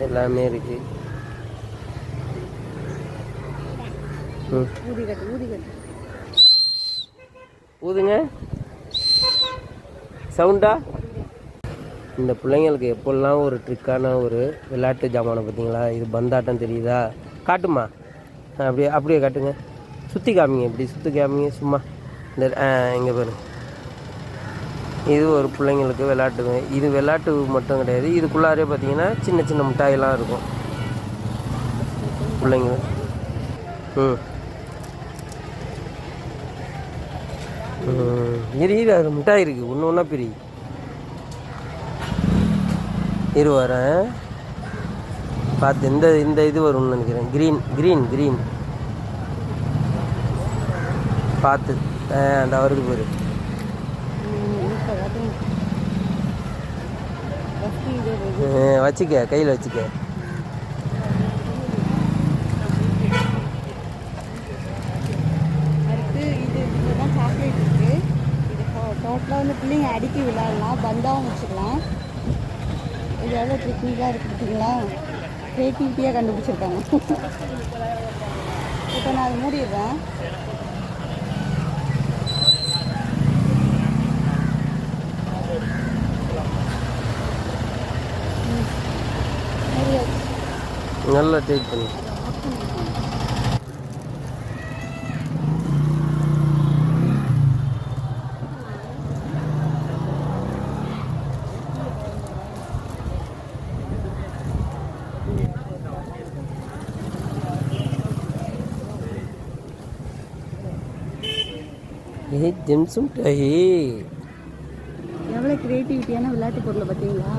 எல்லாமே இருக்கு. ம். ஊதி கட்டு ஊதி கட்டு ஊதுங்க. சவுண்டா? இந்த பிள்ளைங்களுக்கு எப்போல்லாம் ஒரு ட்ரிக்கான ஒரு விளையாட்டு ஜாமானை பார்த்தீங்களா? இது பந்தாட்டம் தெரியுதா? காட்டுமா அப்படியே அப்படியே காட்டுங்க. சுற்றி காமிங்க இப்படி சுற்றி காமிங்க சும்மா. இந்த இங்கே பாரு இது ஒரு பிள்ளைங்களுக்கு விளையாட்டு இது விளையாட்டு மட்டும் கிடையாது. இதுக்குள்ளாரே பார்த்தீங்கன்னா சின்ன சின்ன மிட்டாயெல்லாம் இருக்கும். பிள்ளைங்க. ம் இரு இரு அது மிட்டாய் இருக்குது ஒன்று ஒன்றா பிரி. இரு வரேன். பார்த்து இந்த இந்த இது வரும்னு நினைக்கிறேன். க்ரீன் க்ரீன் க்ரீன் பார்த்து. ஆ, அந்த அவருக்கு பாரு இப்போ காட்டுங்க ஃபஸ்ட்டு இது இது. ஆ, வச்சுக்க கையில் வச்சுக்க. அடுத்து இது இதுதான் சாக்லேட் இருக்குது டோட்டலாக வந்து பிள்ளைங்க அடிக்கி விளாடலாம் பந்தாகவும் வச்சுக்கலாம். இது எவ்வளோ டெக்னிக்காக இருக்கு பார்த்தீங்களா க்ரியேட்டிவிட்டியாக கண்டுபிடிச்சிருக்காங்க. இப்போ நான் அதை மூடிடுறேன் ம். மூடியாச்சு. நல்லா டைட் பண்ணி. ஏய் ஜெம்ஸும் மிட்டாயி எவ்வளோ க்ரியேட்டிவிட்டியான விளையாட்டு பொருளை பார்த்தீங்களா?